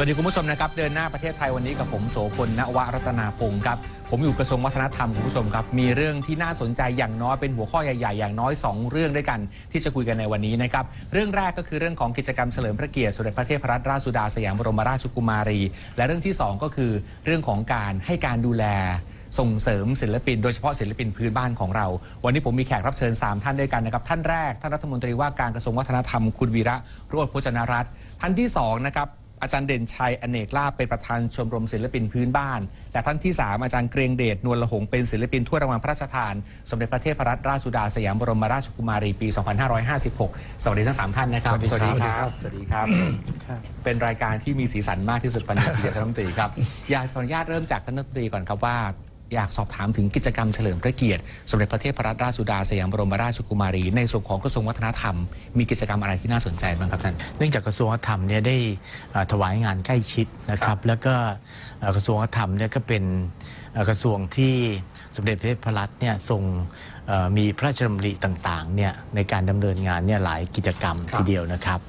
สวัสดีคุณผู้ชมนะครับเดินหน้าประเทศไทยวันนี้กับผมโสพลณวรัตนาพงศ์ครับผมอยู่กระทรวงวัฒนธรรมคุณผู้ชมครับมีเรื่องที่น่าสนใจอย่างน้อยเป็นหัวข้อใหญ่ๆอย่างน้อย 2 เรื่องด้วยกันที่จะคุยกันในวันนี้นะครับเรื่องแรกก็คือเรื่องของกิจกรรมเฉลิมพระเกียรติสมเด็จพระเทพรัตนราชสุดาสยามบรมราชกุมารี และเรื่องที่ 2 ก็คือเรื่องของการให้การดูแลส่งเสริมศิลปิน โดยเฉพาะศิลปินพื้นบ้านของเรา วันนี้ผมมีแขกรับเชิญ 3 ท่านด้วยกันนะครับ ท่านแรกท่านรัฐมนตรีว่าการกระทรวงวัฒนธรรมคุณวีระโรจน์พจนรัตน์ท่านที่2นะครับ อาจารย์เด่นชัยอเนกลาภเป็นประธานชมรมศิลปินพื้นบ้าน และท่านที่ 3 อาจารย์เกรียงเดชนวลละหงเป็นศิลปินถ้วยรางวัลพระราชทาน สมเด็จพระเทพรัตนราชสุดาสยามบรมราชกุมารีปี 2556 สวัสดีทั้งสามท่านนะครับ สวัสดีครับ สวัสดีครับ เป็นรายการที่มีสีสันมากที่สุดปัญญาทีเดียวท่านรัฐมนตรีครับ อยากขออนุญาตเริ่มจากท่านรัฐมนตรีก่อนครับว่า อยากสอบถามถึงกิจกรรมเฉลิมพระเกียรติ สมเด็จพระเทพรัตนราชสุดาสยามบรมราชกุมารี ในส่วนของกระทรวงวัฒนธรรม มีกิจกรรมอะไรที่น่าสนใจบ้างครับท่าน เนื่องจากกระทรวงวัฒนธรรมเนี่ยได้ถวายงานใกล้ชิดนะครับ แล้วก็กระทรวงวัฒนธรรมเนี่ยก็เป็นกระทรวงที่สมเด็จพระเทพรัตน์เนี่ยทรงมีพระราชดำริต่างๆเนี่ยในการดำเนินงานเนี่ยหลายกิจกรรมรทีเดียวนะครับ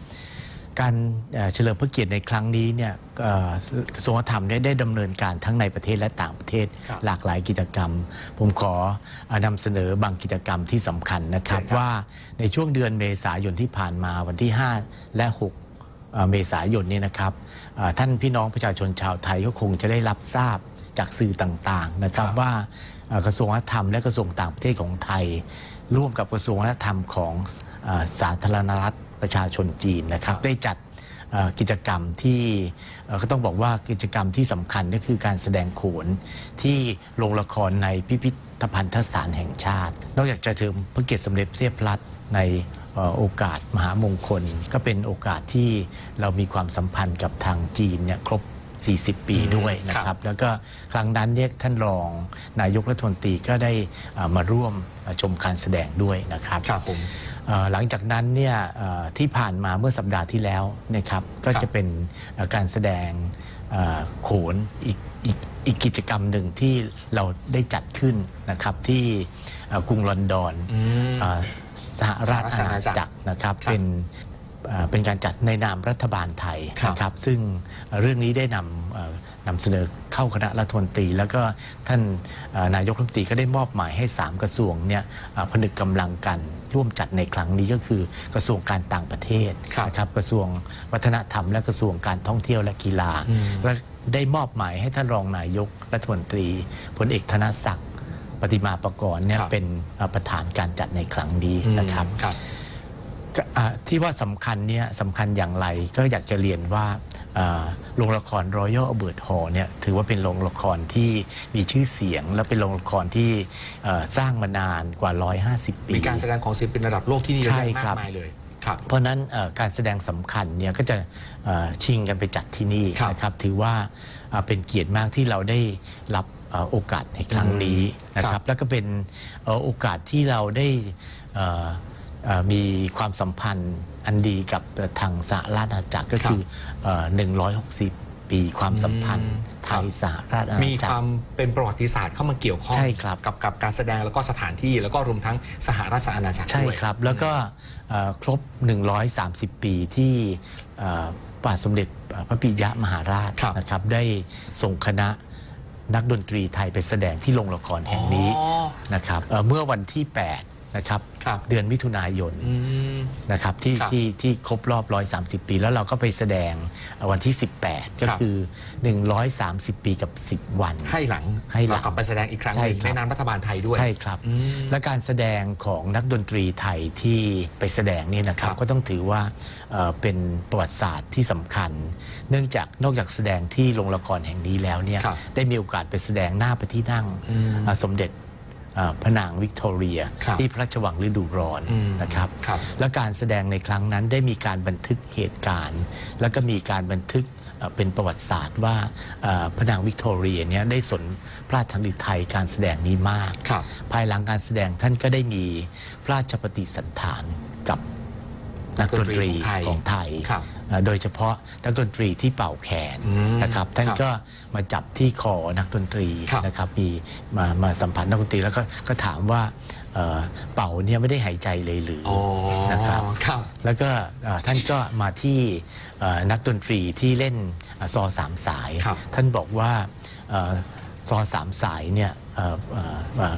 การเอ่อเฉลิมพระเกียรติในครั้งนี้เนี่ยเอ่อกระทรวงวัฒนธรรมเนี่ยได้ดำเนินการทั้งในประเทศและต่างประเทศครับหลากหลายกิจกรรม ผมขอเอ่อนำเสนอบางกิจกรรมที่สำคัญนะครับเชิญครับว่าในช่วงเดือนเมษายนที่ผ่านมาวันที่ 5 และ 6เอ่อเมษายนนี้นะครับเอ่อท่านพี่น้องประชาชนชาวไทยก็คงจะได้รับทราบจากสื่อต่างๆนะครับครับว่าเอ่อกระทรวงวัฒนธรรมและกระทรวงต่างประเทศของไทย ร่วมกับกระทรวงวัฒนธรรมของเอ่อสาธารณรัฐ ประชาชนจีนนะครับ ได้จัดเอ่อกิจกรรมที่เอ่อก็ต้องบอกว่ากิจกรรมที่สำคัญก็คือการแสดงโขนที่โรงละครในพิพิธภัณฑสถานแห่งชาติ นอกจากจะถึงพระเกียรติสมเด็จพระเทพรัตน์ในเอ่อโอกาสมหามงคล ก็เป็นโอกาสที่เรามีความสัมพันธ์กับทางจีนเนี่ยครบ 40 ปีด้วยนะคครัรับบแล้วก็ครั้งนั้นเนี่ยท่านรองนายกรัฐมนตรีก็ได้เอ่อมาร่วมเอ่อชมการแสดงด้วยนะครับครับผมเอ่อ หลังจากนั้นเนี่ยเอ่อที่ผ่านมาเมื่อสัปดาห์ที่แล้วนะครับก็จะเป็นเอ่อการแสดงเอ่อโขนอีกอีกอีกกิจกรรมหนึ่งที่เราได้จัดขึ้นนะครับที่เอ่อกรุงลอนดอนอืมเอ่อสหราชสหอาราชอาณาณาจัจักกรรนะครับครับเป็น เอ่อเป็นการจัดในนามรัฐบาลไทยครับนะครับ ซึ่งเอ่อเรื่องนี้ได้นำเอ่อนำเสนอเข้าคณะรัฐมนตรี แล้วก็ท่านเอ่อนายกรัฐมนตรีก็ได้มอบหมายให้ 3 กระทรวงเนี่ยเอ่อผนึกกำลังกันร่วมจัดในครั้งนี้ก็คือกระทรวงการต่างประเทศครับนะครับกระทรวงวัฒนธรรม และกระทรวงการท่องเที่ยวและกีฬาอืมและได้มอบหมายให้ท่านรองนายกรัฐมนตรีพลเอกธนศักดิ์ปฏิมาประกรณ์เนี่ยครับเป็นเอ่อประธานการจัดในครั้งนี้นะครับครับก็อ่า ที่ว่าสำคัญเนี่ยสำคัญอย่างไรก็อยากจะเรียนว่าอ่าโรงละครรอยัลอเบิร์ตฮอลเนี่ยถือว่าเป็นโรงละครที่มีชื่อเสียง และเป็นโรงละครที่เอ่อสร้างมานานกว่า 150 ปี มีการแสดงของศิลปินระดับโลกที่นี่เยอะใช่แยะครัมากบมายเลยครับเพราะฉะนั้นเอ่อการแสดงสำคัญเนี่ยก็จะเอ่อชิงกันไปจัดที่นี่ครับนะครับ ถือว่าเอ่อเป็นเกียรติมากที่เราได้รับเอ่อโอกาสในครั้งนี้นะคครัรับบแล้วก็เป็นเอ่อโอกาสที่เราได้เอ่อเอ่อ มีความสัมพันธ์อันดีกับทางสหราชอาณาจักรก็คือเอ่อ160 ปีความสัมพันธ์อืมไทยสหราชอาณามีจัคกวารมเป็นประวัติศาสตร์เข้ามาเกี่ยวข้องใช่ครับกับกับการแสดงแล้วก็สถานที่แล้วก็รวมทั้งสหราชอาณาจักรใช่ด้วยครับ แล้วก็เอ่อครบ 130 ปีที่เอ่อพระบาทสมเด็จพระปิยมหาราชครับนะครับได้ส่งคณะนักดนตรีไทยไปแสดงที่โรงละครแห่งนี้อ๋อนะครับเอ่อเมื่อวันที่ 8 นะครับครับเดือนมิถุนายนอืม นะครับที่ครับที่ที่ครบรอบ 130 ปี แล้วเราก็ไปแสดงเอ่อวันที่ 18 ก็ครับ คือ 130 ปีกับ 10 วัน ให้หลังให้หลังเรากลับไปแสดงอีกครั้งหใช่นึ่งครับ ในนามรัฐบาลไทยด้วย ใช่ครับ อืมและการแสดงของนักดนตรีไทยที่ไปแสดงนี่นะครับ ครับก็ต้องถือว่าเอ่อเป็นประวัติศาสตร์ที่สำคัญ เนื่องจากนอกจากแสดงที่โรงละครแห่งนี้แล้วเนี่ยครับได้มีโอกาสไปแสดงหน้าพระที่นั่งอืม อ่าสมเด็จอ่า พระนางวิกตอเรียครับที่พระราชวังฤดูร้อนอืมนะครับครับ และการแสดงในครั้งนั้นได้มีการบันทึกเหตุการณ์ แล้วก็มีการบันทึกเอ่อเป็นประวัติศาสตร์ว่าเอ่อพระนางวิกตอเรียเนี่ยได้สนพระราชดำริไทยการแสดงนี้มากครับภายหลังการแสดงท่านก็ได้มีพระราชปฏิสันฐานกับนักดนตรีของไทยครับเอ่อ โดยเฉพาะนักดนตรีที่เป่าแขนอืมนะครับท่านครับก็มาจับที่คอนักดนตรีครับนะครับมีมามาสัมผัสนักดนตรีแล้วก็ก็ถามว่าเอ่อเป่าเนี่ยไม่ได้หายใจเลยหรือออ๋อนะครับครับแล้วก็เอ่อท่านก็มาที่เอ่อนักดนตรีที่เล่นเอ่อซอสามสายครับท่านบอกว่าเอ่อซอสามสายเนี่ยเอ่อเอ่อเอ่อ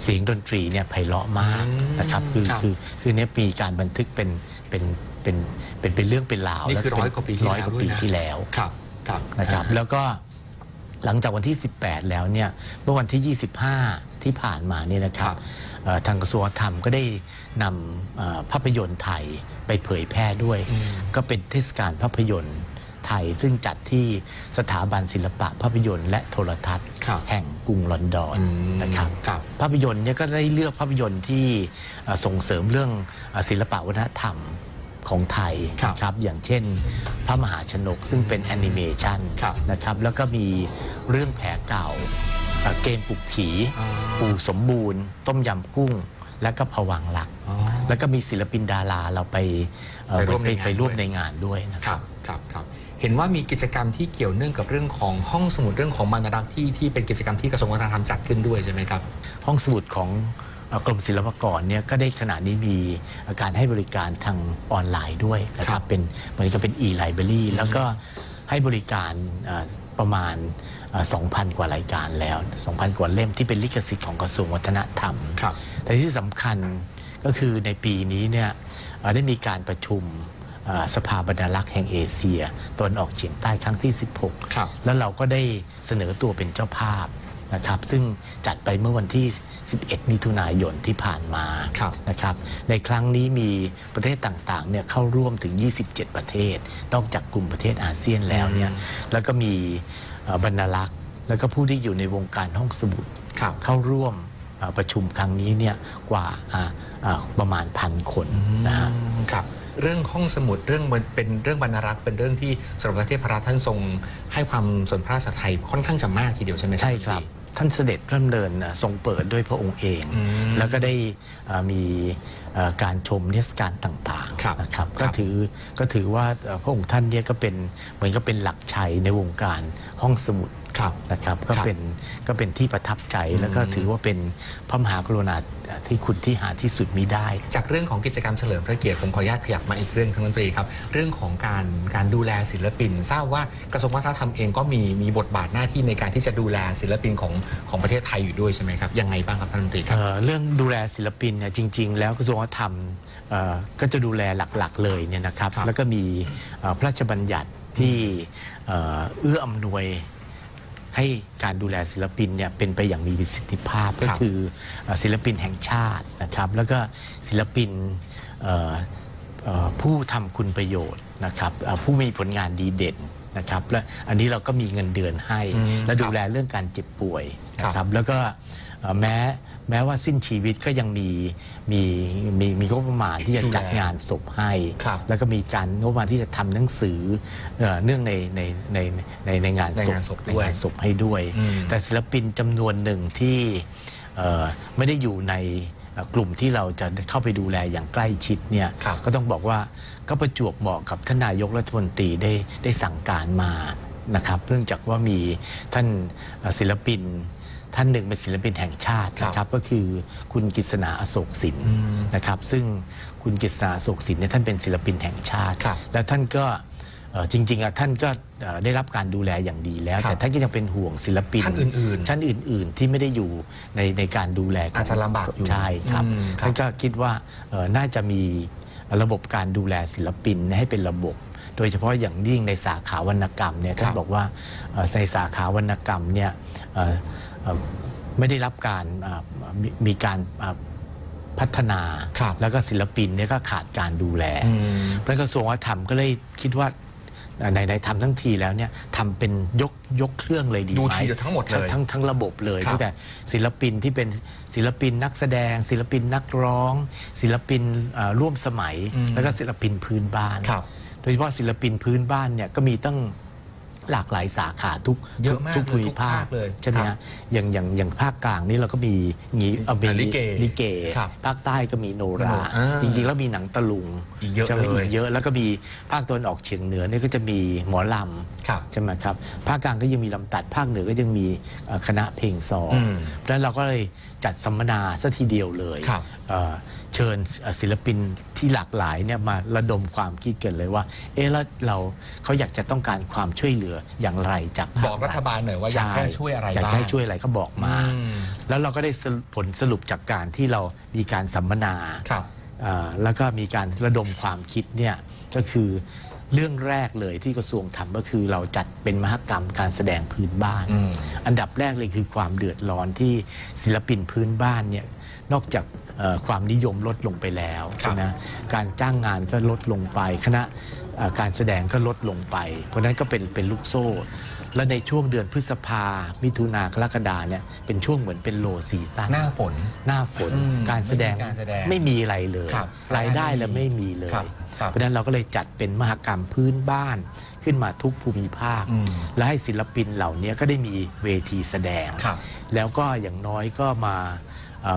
เสียงดนตรีเนี่ยไพเราะมากอืมนะครับคือครับคือคือเนี่ยมีการบันทึกเป็นเป็น เป็นเป็นเป็นเรื่องเป็นราวนี่คือแล้ร้อยกว่าปีที่ร้อยแล้วกว่าด้วยปีนะที่แล้วครับครับนะครับอ่าแล้วก็หลังจากวันที่ 18 แล้วเนี่ยเมื่อวันที่ 25 ที่ผ่านมาเนี่ยนะครับครับเอ่อทางกระทรวงวัฒนธรรมก็ได้นำเอ่อภาพยนตร์ไทยไปเผยแพร่ด้วยอืมก็เป็นเทศกาลภาพยนตร์ไทย ซึ่งจัดที่สถาบันศิลปะภาพยนตร์และโทรทัศน์ครับแห่งกรุงลอนดอนอืมนะครับครับภาพยนตร์เนี่ยก็ได้เลือกภาพยนตร์ที่เอ่อส่งเสริมเรื่องเอ่อศิลปะวัฒนธรรม ของไทยครับนะครับอย่างเช่น พระมหาชนกซึ่งเป็นแอนิเมชันครับนะครับแล้วก็มีเรื่องแผลเก่าเอ่อเกมปลุกผีอ๋อปู่สมบูรณ์ ต้มยำกุ้ง และก็ผวังค์หลักอ๋อแล้วก็มีศิลปินดาราเราไปเอ่อไปร่วมในงานไปร่วมด้วยในงานด้วยนะคครัรับบครับครับเห็นว่ามีกิจกรรมที่เกี่ยวเนื่องกับเรื่องของห้องสมุดเรื่องของบรรณารักษ์ที่ที่เป็นกิจกรรมที่กระทรวงวัฒนธรรมจัดขึ้นด้วยใช่ไหมครับ ห้องสมุดของเอ่อ กรมศิลปากรเนี่ยก็ได้ขณะนี้มีการให้บริการทางออนไลน์ด้วยนะคครัรับบเป็นเหมือนกับเป็น e-library แล้วก็ให้บริการเอ่อประมาณเอ่อ2,000 กว่ารายการแล้ว 2,000 กว่าเล่มที่เป็นลิขสิทธิ์ของกระทรวงวัฒนธรรมครับแต่ที่สำคัญก็คือในปีนี้เนี่ยเอ่อได้มีการประชุมเอ่อสภาบรรณารักษ์แห่งเอเชียตะวันออกเฉียงใต้ครั้งที่ 16ครับแล้วเราก็ได้เสนอตัวเป็นเจ้าภาพ นะครับซึ่งจัดไปเมื่อวันที่ 11 มิถุนายนที่ผ่านมาครับนะครับในครั้งนี้มีประเทศต่างๆเนี่ยเข้าร่วมถึง 27 ประเทศ นอกจากกลุ่มประเทศอาเซียนแล้วเนี่ยอืมแล้วก็มีเอ่อบรรณารักษ์ แล้วก็ผู้ที่อยู่ในวงการห้องสมุดครับเข้าร่วมเอ่อประชุมครั้งนี้เนี่ยกว่าอ่าอ่าประมาณพันคนนะฮะครับ เรื่องห้องสมุดเรื่องมันเป็นเรื่องบรรณารักษ์เป็นเรื่องที่สมเด็จพระเทพรัตน์ท่านทรง ให้ความสนพระราชไทยค่อนข้างจะมากทีเดียวใช่ไหมใช่ครับท่านเสด็จพระดำเนินอะทรงเปิดด้วยพระองค์เองอืมแล้วก็ได้อ่ามีอ่า การชมนิทรรศการต่างครับๆนะครับครัก็บถือก็ถือว่าเอ่อพระองค์ท่านเนี่ยก็เป็นเหมือนกับเป็นหลักชัยในวงการห้องสมุดครับนะครับก็ครับเป็นก็เป็นที่ประทับใจอืมแล้วก็ถือว่าเป็นพระมหากรุณาที่คุณที่หาที่สุดมิได้ จากเรื่องของกิจกรรมเฉลิมพระเกียรติผมขออนุญาตขยับมาอีกเรื่องทั้งนั้นตรีครับ เรื่องของการการดูแลศิลปิน ทราบว่ากระทรวงวัฒนธรรมเองก็มีมีบทบาทหน้าที่ในการที่จะดูแลศิลปินของของประเทศไทยอยู่ด้วยใช่ไหมครับยังไงบ้างครับท่านรัฐมนตรีครับเอ่อเรื่องดูแลศิลปินเนี่ยจริง ๆ แล้วกระทรวงวัฒนธรรมเอ่อก็จะดูแลหลักๆเลยเนี่ยนะครับครับแล้วก็มีเอ่อพระราชบัญญัติที่เอ่อเอื้ออำนวยให้การดูแลศิลปินเนี่ยเป็นไปอย่างมีประสิทธิภาพก็คือเอ่อศิลปินแห่งชาตินะครับ แล้วก็ศิลปินเอ่อเอ่อผู้ทำคุณประโยชน์นะครับเอ่อผู้มีผลงานดีเด่นนะครับและอันนี้เราก็มีเงินเดือนให้อืมและครับดูแลเรื่องการเจ็บป่วยนะคครัรับบแล้วก็เอ่อแม้ แม้ว่าสิ้นชีวิตก็ยังมีมีมีมีงบประมาณที่จะดูแลจัดงานศพให้ ครับแล้วก็มีการงบประมาณที่จะทำหนังสือเอ่อเนื่องในในในในในงานในศพงานศพในด้วยงานศพให้ด้วย อืม แต่ศิลปินจำนวนหนึ่งที่เอ่อไม่ได้อยู่ในเอ่อกลุ่มที่เราจะเข้าไปดูแลอย่างใกล้ชิดเนี่ย ครับก็ต้องบอกว่าก็ประจวบเหมาะกับท่านนายกรัฐมนตรีได้ได้สั่งการมานะครับเนื่องจากว่ามีท่านเอ่อศิลปิน ท่านหนึ่งเป็นศิลปินแห่งชาตินะคครัรับบก็คือคุณกฤษณาอโศกสินอืมนะครับซึ่งคุณกฤษณาอโศกสินเนี่ยท่านเป็นศิลปินแห่งชาติครับแล้วท่านก็เอ่อจริงๆอะท่านก็เอ่อได้รับการดูแลอย่างดีแล้วครับแต่ท่านก็ยังเป็นห่วงศิลปินท่านอื่นๆท่านอื่น ๆ ที่ไม่ได้อยู่ในในการดูแลขงอาจจะลำบากอยู่ใช่ครับอืมครับท่านก็คิดว่าเอ่อน่าจะมีระบบการดูแลศิลปินให้เป็นระบบ โดยเฉพาะอย่างยิ่งในสาขาวรรณกรรมเนี่ยท่านบอกว่าเอ่อในสาขาวรรณกรรมเนี่ยเอ่อเอ่อ ไม่ได้รับการอ่ามีมีการอ่าพัฒนาครับแล้วก็ศิลปินเนี่ยก็ขาดการดูแลอืมพระกระทรวงวัฒนธรรมก็เลยคิดว่าในในทำทั้งทีแล้วเนี่ยทำเป็นยกยกเครื่องเลยดีไหมดูทีเดียวทั้งหมดเลยทั้งทั้งระบบเลยครับตั้งแต่ศิลปินที่เป็นศิลปินนักแสดง ศิลปินนักร้อง ศิลปินเอ่อร่วมสมัยอืมแล้วก็ศิลปินพื้นบ้านครับโดยเฉพาะศิลปินพื้นบ้านเนี่ยก็มีตั้ง หลากหลายสาขาทุกเยอะมากทุกเลยภูมิภาคทุกภาคเลยใช่ไหมครัฮะบอย่างอย่างอย่างภาคกลางนี่เราก็มีงี้เอ่อมีอ่าลิเกลิเกครับภาคใต้ก็มีโนรา อ่าจริงๆ แล้วมีหนังตะลุงอีกเยอะใช่ไหมเลย อีกเยอะแล้วก็มีภาคตะวันออกเฉียงเหนือนี่ก็จะมีหมอลำ ครับ ใช่ไหมครับภาคกลางก็ยังมีลำตัดภาคเหนือก็ยังมีเอ่อคณะเพลงซออมเพราะฉะนั้นเราก็เลยจัดสัมมนาซะทีเดียวเลยครับเอ่อ เชิญเอ่อศิลปินที่หลากหลายเนี่ยมาระดมความคิดกันเลยว่า เอ๊ะแล้วเราเขาอยากจะต้องการความช่วยเหลืออย่างไรจากภคบอกรัฐบาลหน่อยว่าอยากให้ช่วยอะไรอยากบ้างให้ช่วยอะไรก็บอกมาอืมแล้วเราก็ได้สรุปผลสรุปจากการที่เรามีการสัมมนาครับเอ่อแล้วก็มีการระดมความคิดเนี่ยก็คือเรื่องแรกเลยที่กระทรวงทำก็คือเราจัดเป็นมหกรรมการแสดงพื้นบ้านอืมอันดับแรกเลยคือความเดือดร้อนที่ศิลปินพื้นบ้านเนี่ยนอกจากเอ่อ ความนิยมลดลงไปแล้วครับใช่ไหมการจ้างงานก็ลดลงไป คณะเอ่อการแสดงก็ลดลงไป เพราะฉะนั้นก็เป็นเป็นลูกโซ่ และในช่วงเดือนพฤษภา มิถุนากรกฎาเนี่ยเป็นช่วงเหมือนเป็นโลซีซั่นหน้าฝน หน้าฝนอืมการแสดงไม่มีการแสดงไม่มีอะไรเลยครับรายได้รายได้แล้วไม่มีเลยครับครับเพราะฉะนั้นเราก็เลยจัดเป็นมหกรรมพื้นบ้านขึ้นมาทุกภูมิภาคอืมและให้ศิลปินเหล่านี้ก็ได้มีเวทีแสดงครับแล้วก็อย่างน้อยก็มาเอ่อ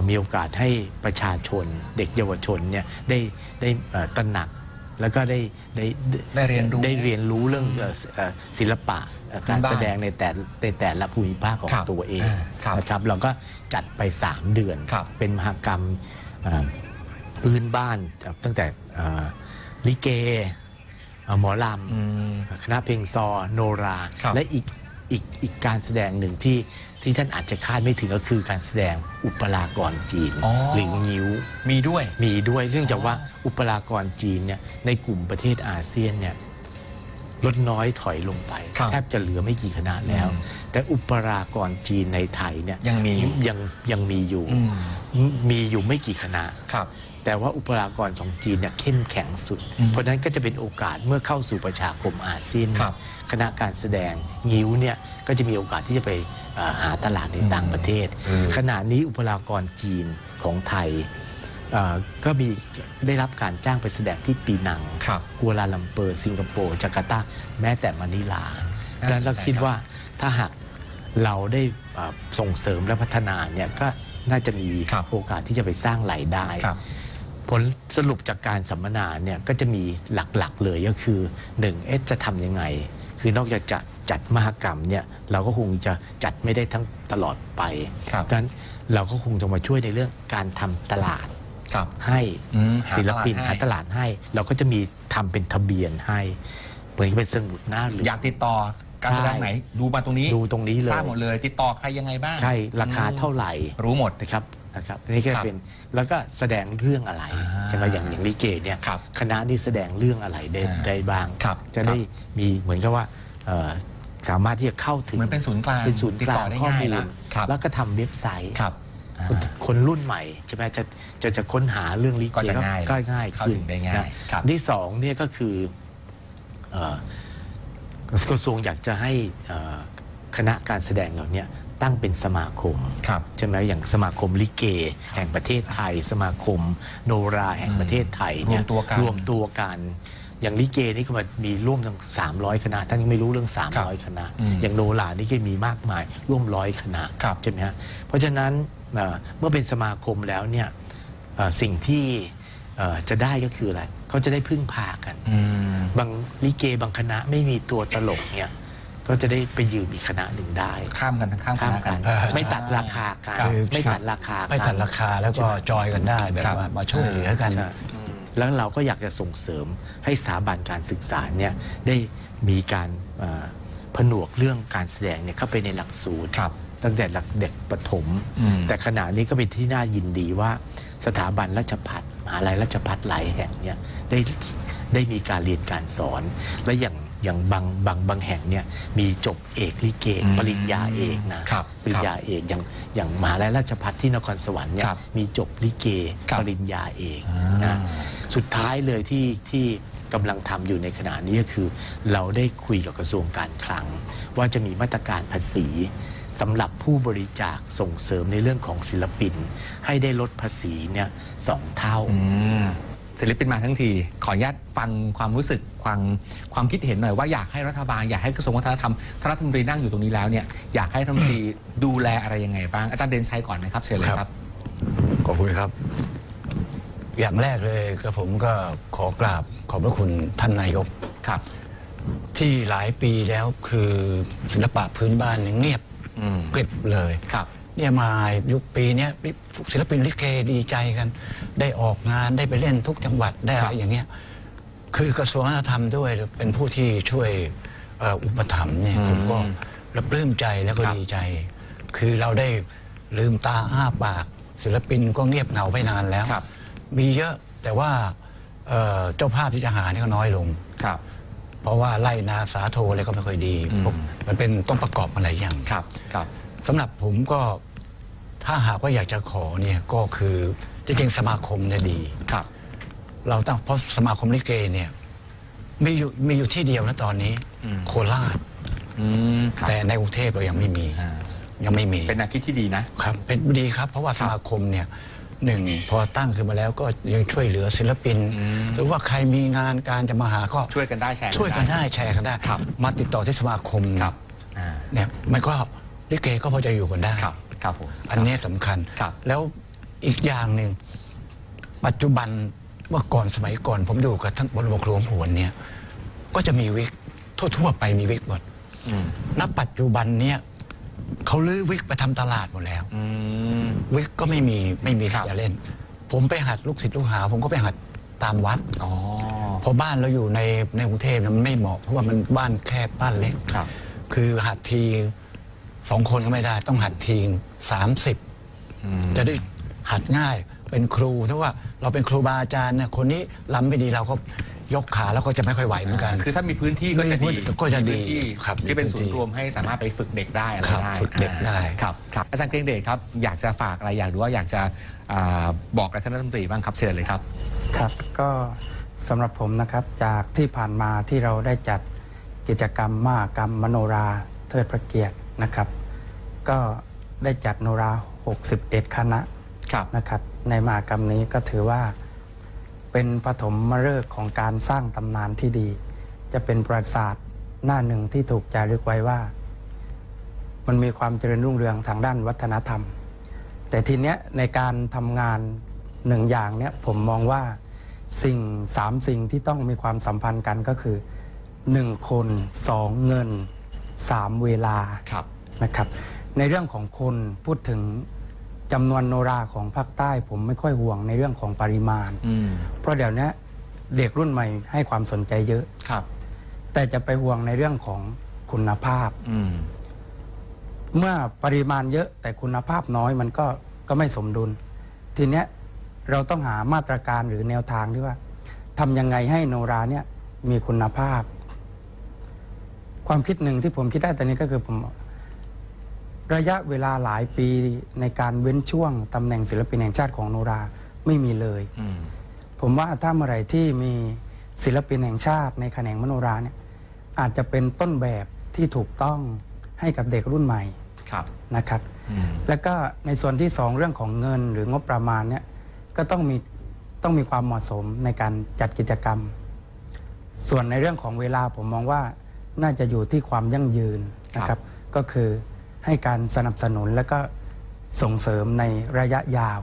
มีโอกาสให้ประชาชน เด็กเยาวชนเนี่ยได้ได้เอ่อตระหนักแล้วก็ได้ได้ได้เรียนรู้ได้เรียนรู้เรื่องเอ่อเอ่อศิลปะเอ่อการพื้นบ้านแสดงในแต่ในแต่ละภูมิภาคของครับตัวเองอ่าครับนะครับเราก็จัดไป 3 เดือนครับเป็นมหกรรมเอ่อพื้นบ้านตั้งแต่เอ่อลิเกเอ่อหมอลำอืมคณะเพลงซอโนราครับและอีก อีกอีกการแสดงหนึ่งที่ที่ท่านอาจจะคาดไม่ถึงก็คือการแสดงอุปรากรจีนอ๋อ หรืองิ้ว มีด้วย มีด้วยเนื่องจากว่าอุปรากรจีนเนี่ยในกลุ่มประเทศอาเซียนเนี่ย ลดน้อยถอยลงไป ครับแทบจะเหลือไม่กี่คณะแล้วอืมแต่อุปรากรจีนในไทยเนี่ยยังมีอยู่ยังยังมีอยู่อืมมีอยู่ไม่กี่คณะ ครับ แต่ว่าอุปรากรของจีนเนี่ยเข้มแข็งสุด อืมเพราะฉะนั้นก็จะเป็นโอกาสเมื่อเข้าสู่ประชาคมอาเซียนครับคณะการแสดงงิ้วเนี่ยก็จะมีโอกาสที่จะไปเอ่อหาตลาดในต่างประเทศ อืมขณะนี้อุปรากรจีนของไทยเอ่อก็มีได้รับการจ้างไปแสดงที่ปีนังครับกัวลาลัมเปอร์สิงคโปร์จาการ์ตาแม้แต่มะนิลาน่าสนใจดังนั้นเราคิดว่าถ้าหากเราได้เอ่อส่งเสริมและพัฒนาเนี่ยก็น่าจะมีครับ โอกาสที่จะไปสร้างรายได้ ครับ ผลสรุปจากการสัมมนาเนี่ยก็จะมีหลักๆเลยก็คือหนึ่งเอ๊ะจะทำยังไง คือนอกจากจะจัดมหกรรมเนี่ยเราก็คงจะจัดไม่ได้ทั้งตลอดไปครับ ดังนั้นเราก็คงจะมาช่วยในเรื่องการทำตลาดครับ ให้อืมหาศิลปินตลาดให้หาตลาดให้ เราก็จะมีทำเป็นทะเบียนให้เหมือนเป็นสมุดหน้าหรืออยากติดต่อการแสดงไหนดูมาตรงนี้ดูตรงนี้เลยทราบหมดเลย ติดต่อใครยังไงบ้างใช่ราคาเท่าไหร่รู้หมดนะครับนะครับนี่ก็ครับเป็นแล้วก็แสดงเรื่องอะไรอ่าใช่ไหมอย่างอย่างลิเกเนี่ยครับคณะนี่แสดงเรื่องอะไรได้อ่าได้บ้างครับจะได้มีเหมือนกับว่าเอ่อสามารถที่จะเข้าถึงเหมือนเป็นศูนย์กลางเป็นศูนย์ติดกลาต่องได้ข้อง่ายมูลแล้วครับแล้วก็ทำเว็บไซต์ ครับอ่าคนคนรุ่นใหม่ใช่ไหมจะจะจะค้นหาเรื่องลิเกก็จะง่ายก็ง่ายเข้าขึ้นถึงได้ง่ายนะครับที่สองเนี่ยก็คือเอ่อกระทรวงอยากจะให้เอ่อคณะการแสดงเหล่าเนี้ตั้งเป็นสมาคม ครับ ใช่ไหมอย่างสมาคมลิเก แห่งประเทศไทย สมาคมโนราแห่งประเทศไทยเนี่ยรวมตัวกัน รวมตัวกัน อย่างลิเกนี่ก็มันมีร่วมทั้ง300 คณะท่านก็ไม่รู้เรื่อง 300 คณะอืมอย่างโนรานี่ก็มีมากมายร่วมร้อยคณะครับใช่ไหมฮะเพราะฉะนั้นเอ่อเมื่อเป็นสมาคมแล้วเนี่ยเอ่อสิ่งที่เอ่อจะได้ก็คืออะไรเขาจะได้พึ่งพากันอืมบางลิเกบางคณะไม่มีตัวตลกเนี่ยก็จะได้ไปยืมอีกคณะหนึ่งได้ ข้ามกันข้ามคข้ามณะกักันนไม่ตัดราคากันครับไม่ตัดราคากันไม่ตัดราคาแล้วก็จอยกันได้แบบครับว่ามาช่วยเหลือกันใช่ แล้วเราก็อยากจะส่งเสริมให้สถาบันการศึกษาเนี่ยได้มีการเอ่อผนวกเรื่องการแสดงเนี่ยเข้าไปในหลักสูตรครับตั้งแต่หลักเด็กประถมอืมแต่ขณะนี้ก็เป็นที่น่ายินดีว่าสถาบันราชพัฒมหาลัยราชพัฒหลายแห่งเนี่ยได้ได้มีการเรียนการสอน และอย่างอย่างบางบางบางแห่งเนี่ยมีจบเอกลิเกอืมปริญญาเอกนะครับปริญญาเอกอย่างอย่างมหาลัยราชพัฒที่นครสวรรค์เนี่ยครับมีจบลิเกครับปริญญาเอกอ่านนะ สุดท้ายเลยที่ที่กำลังทำอยู่ในขณะนี้ก็คือ เราได้คุยกับกระทรวงการคลัง ว่าจะมีมาตรการภาษีสำหรับผู้บริจาคส่งเสริมในเรื่องของศิลปิน ให้ได้ลดภาษีเนี่ยสองเท่า อืมศิลปินมาทั้งที ขออนุญาตฟังความรู้สึกความความคิดเห็นหน่อยว่าอยากให้รัฐบาลอยากให้กระทรวงวัฒนธรรมท่านรัฐมนตรีนั่งอยู่ตรงนี้แล้วเนี่ยอยากให้รัฐมนตรีดูแลอะไรยังไงบ้างอาจารย์เดนชัยก่อนนะครับเชิญเลยครับ ขอบคุณครับ อย่างแรกเลยกระผมก็ขอกราบขอบพระคุณท่านนายกครับ ที่หลายปีแล้วคือศิลปะพื้นบ้านเนี่ยเงียบอืมกริบเลยครับ เนี่ยมายุคปีเนี้ยศิลปินลิเกดีใจกัน ได้ออกงานได้ไปเล่นทุกจังหวัดได้อะครัไรบอย่างเงี้ยคือกระทรวงวัฒนธรรมด้วยเป็นผู้ที่ช่วยเอ่ออุปถัมภ์เนี่ยผมก็รับปลื้มใจแล้วก็ครับดีใจ คือเราได้ลืมตาอ้าปาก ศิลปินก็เงียบเหงาไปนานแล้วครับ มีเยอะแต่ว่าเอ่อเจ้าภาพที่จะหานี่ก็น้อยลง ครับ เพราะว่าไล่นาสาโทอะไรก็ไม่ค่อยดีอืม ผมมันเป็นต้องประกอบอะไรอย่างครับครับ สำหรับผมก็ถ้าหากว่าอยากจะขอเนี่ยก็คือจริงๆสมาคมเนี่ยดี ครับ เราตั้งเพราะสมาคมลิเกเนี่ยมีอยู่มีอยู่ที่เดียวนะตอนนี้ อืม โคราช อืมครับแต่ในกรุงเทพเรายังไม่มี อ่ายังไม่มีเป็นแนวคิดที่ดีนะ ครับเป็นดีครับ เพราะว่าคสรับมาคมเนี่ย หนึ่งพอตั้งขึ้นมาแล้วก็ยังช่วยเหลือศิลปินอืมหรือว่าใครมีงานการจะมาหาก็ช่วยกันได้แชร์ช่วยกันได้แชร์กันได้ครับมาติดต่อที่สมาคมครับอ่าเนี่ยมันก็ลิเกก็พอจะอยู่กันได้ครับครับผมอันนี้สำคัญครับแล้วอีกอย่างหนึ่งปัจจุบันเมื่อก่อนสมัยก่อนผมดูกับท่านบรมครูหลวงหวนเนี่ยก็จะมีวิกทั่ว ๆ ไปมีวิกหมดอืมณปัจจุบันเนี่ย เขาลื้อวิกไปทำตลาดหมดแล้ว อืม วิกก็ไม่มีไม่มีครัที่บจะเล่น ผมไปหัดลูกศิษย์ลูกหา ผมก็ไปหัดตามวัดอ๋อ เพราะบ้านเราอยู่ในในกรุงเทพนะมันไม่เหมาะเพราะว่ามันบ้านแคบบ้านเล็กครับ คือหัดทีสองคนก็ไม่ได้ ต้องหัดทีสามสิบ อืม จะได้หัดง่ายเป็นครูถ้าว่าเราเป็นครูบาอาจารย์เนี่ยคนนี้ล้ำไม่ดีเราก็ ยกขาแล้วก็จะไม่ค่อยไหวเหมือนกัน คือถ้ามีพื้นที่ก็จะดีมีพื้นที่ก็จะดีมีพื้นที่ครับที่เป็นมีพื้ศูนนที่ย์รวมให้สามารถไปฝึกเด็กได้อะไรครับได้ฝึกเด็กได้ครับครับอาจารย์เกรียงเดชครับอยากจะฝากอะไรอยากรู้ว่าอยากจะอ่าบอกกับท่านรัฐมนตรีบ้างครับเชิญเลยครับ ครับก็สำหรับผมนะครับจากที่ผ่านมาที่เราได้จัดกิจกรรมมหากรรมมโนราเทิดพระเกียรตินะครับ ก็ได้จัดโนรา 61 คณะครับนะครับ ในมหากรรมนี้ก็ถือว่า เป็นปฐมฤกษ์ของการสร้างตำนานที่ดี จะเป็นประวัติศาสตร์หน้าหนึ่งที่ถูกจารึกไว้ว่า มันมีความเจริญรุ่งเรืองทางด้านวัฒนธรรม แต่ทีเนี้ยในการทำงานหนึ่งอย่างเนี้ยผมมองว่าสิ่งสามสิ่งที่ต้องมีความสัมพันธ์กันก็คือหนึ่งคนสองเงินสามเวลาครับนะครับ ในเรื่องของคนพูดถึง จำนวนโนราของภาคใต้ ผมไม่ค่อยห่วงในเรื่องของปริมาณ อืมเพราะเดี๋ยวนี้เด็กรุ่นใหม่ให้ความสนใจเยอะ ครับ แต่จะไปห่วงในเรื่องของคุณภาพ อืมเมื่อปริมาณเยอะแต่คุณภาพน้อยมันก็ก็ไม่สมดุล ทีเนี้ยเราต้องหามาตรการหรือแนวทางที่ว่าทำยังไงให้โนราเนี่ยมีคุณภาพ ความคิดหนึ่งที่ผมคิดได้ตอนนี้ก็คือผม ระยะเวลาหลายปีในการเว้นช่วงตำแหน่งศิลปินแห่งชาติของโนราไม่มีเลยอืมผมว่าถ้าเมื่อไหร่ที่มีศิลปินแห่งชาติในแขนงมโนราเนี่ยอาจจะเป็นต้นแบบที่ถูกต้องให้กับเด็กรุ่นใหม่ครับนะครับอืมแล้วก็ในส่วนที่สองเรื่องของเงินหรืองบประมาณเนี่ยก็ต้องมีต้องมีความเหมาะสมในการจัดกิจกรรม ส่วนในเรื่องของเวลาผมมองว่าน่าจะอยู่ที่ความยั่งยืนนะครับ ก็คือ ให้การสนับสนุนและก็ส่งเสริมในระยะยาว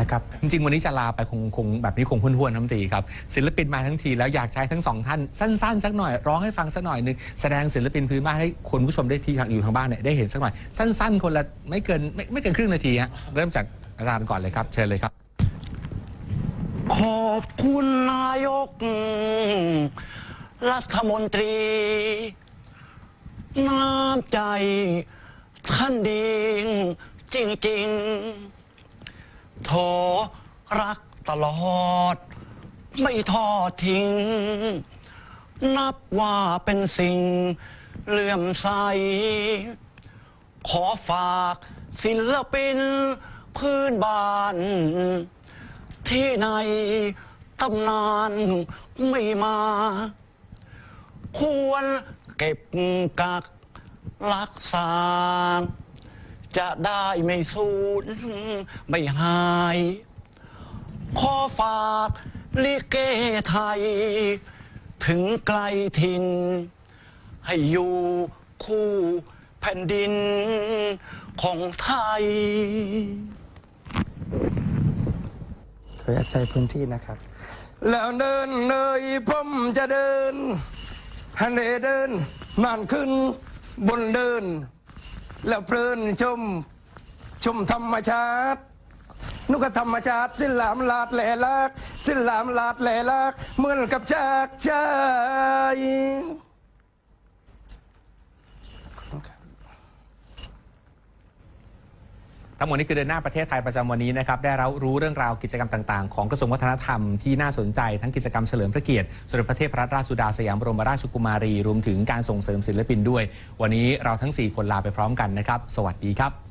นะครับจริงๆ วันนี้จะลาไปคงคงแบบนี้คงห้วนๆทั้งตีครับ ศิลปินมาทั้งทีแล้วอยากใช้ทั้งสองท่าน สั้นๆ สักหน่อย ร้องให้ฟังสักหน่อยหนึงแสดงศิลปินพื้นบ้านให้คนผู้ชมได้ที่อยู่ทางบ้านเนี่ยได้เห็นสักหน่อย สั้นๆ คนละไม่เกินไม่ไม่เกินครึ่งนาทีฮะเริ่มจากอาจารย์ก่อนเลยครับ เชิญเลยครับ ขอบคุณนายก รัฐมนตรี น้ำใจ ท่านดีจริงๆ โทรักตลอด ไม่ทอดทิ้ง นับว่าเป็นสิ่งเลื่อมใส ขอฝากศิลปินพื้นบ้าน ที่ในตำนานไม่มา ควรเก็บกัก รักษา จะได้ไม่สูญไม่หาย ขอฝากลิเกไทย ถึงไกลถิ่นให้อยู่คู่แผ่นดินของไทยขออนุญาตใช้พื้นที่นะครับ แล้วเดินเลยผมจะเดินฮันเดเดินนานขึ้น บนเดิน แล้วเพลินชม ชมธรรมชาตินุกธรรมชาติสิ้นหลามลาดแหลลักสิ้นหลามลาดแหลลักเหมือนกับจากใจขอบคุณครับ ทั้งหมดนี้คือเดินหน้าประเทศไทยประจำวันนี้นะครับได้รับรู้เรื่องราวกิจกรรมต่างๆ ของกระทรวงวัฒนธรรมที่น่าสนใจทั้งกิจกรรมเฉลิมพระเกียรติสมเด็จพระเทพรัตนราชสุดาสยามบรมราชกุมารีรวมถึงการส่งเสริมศิลปินด้วย วันนี้เราทั้ง 4 คนลาไปพร้อมกันนะครับ สวัสดีครับ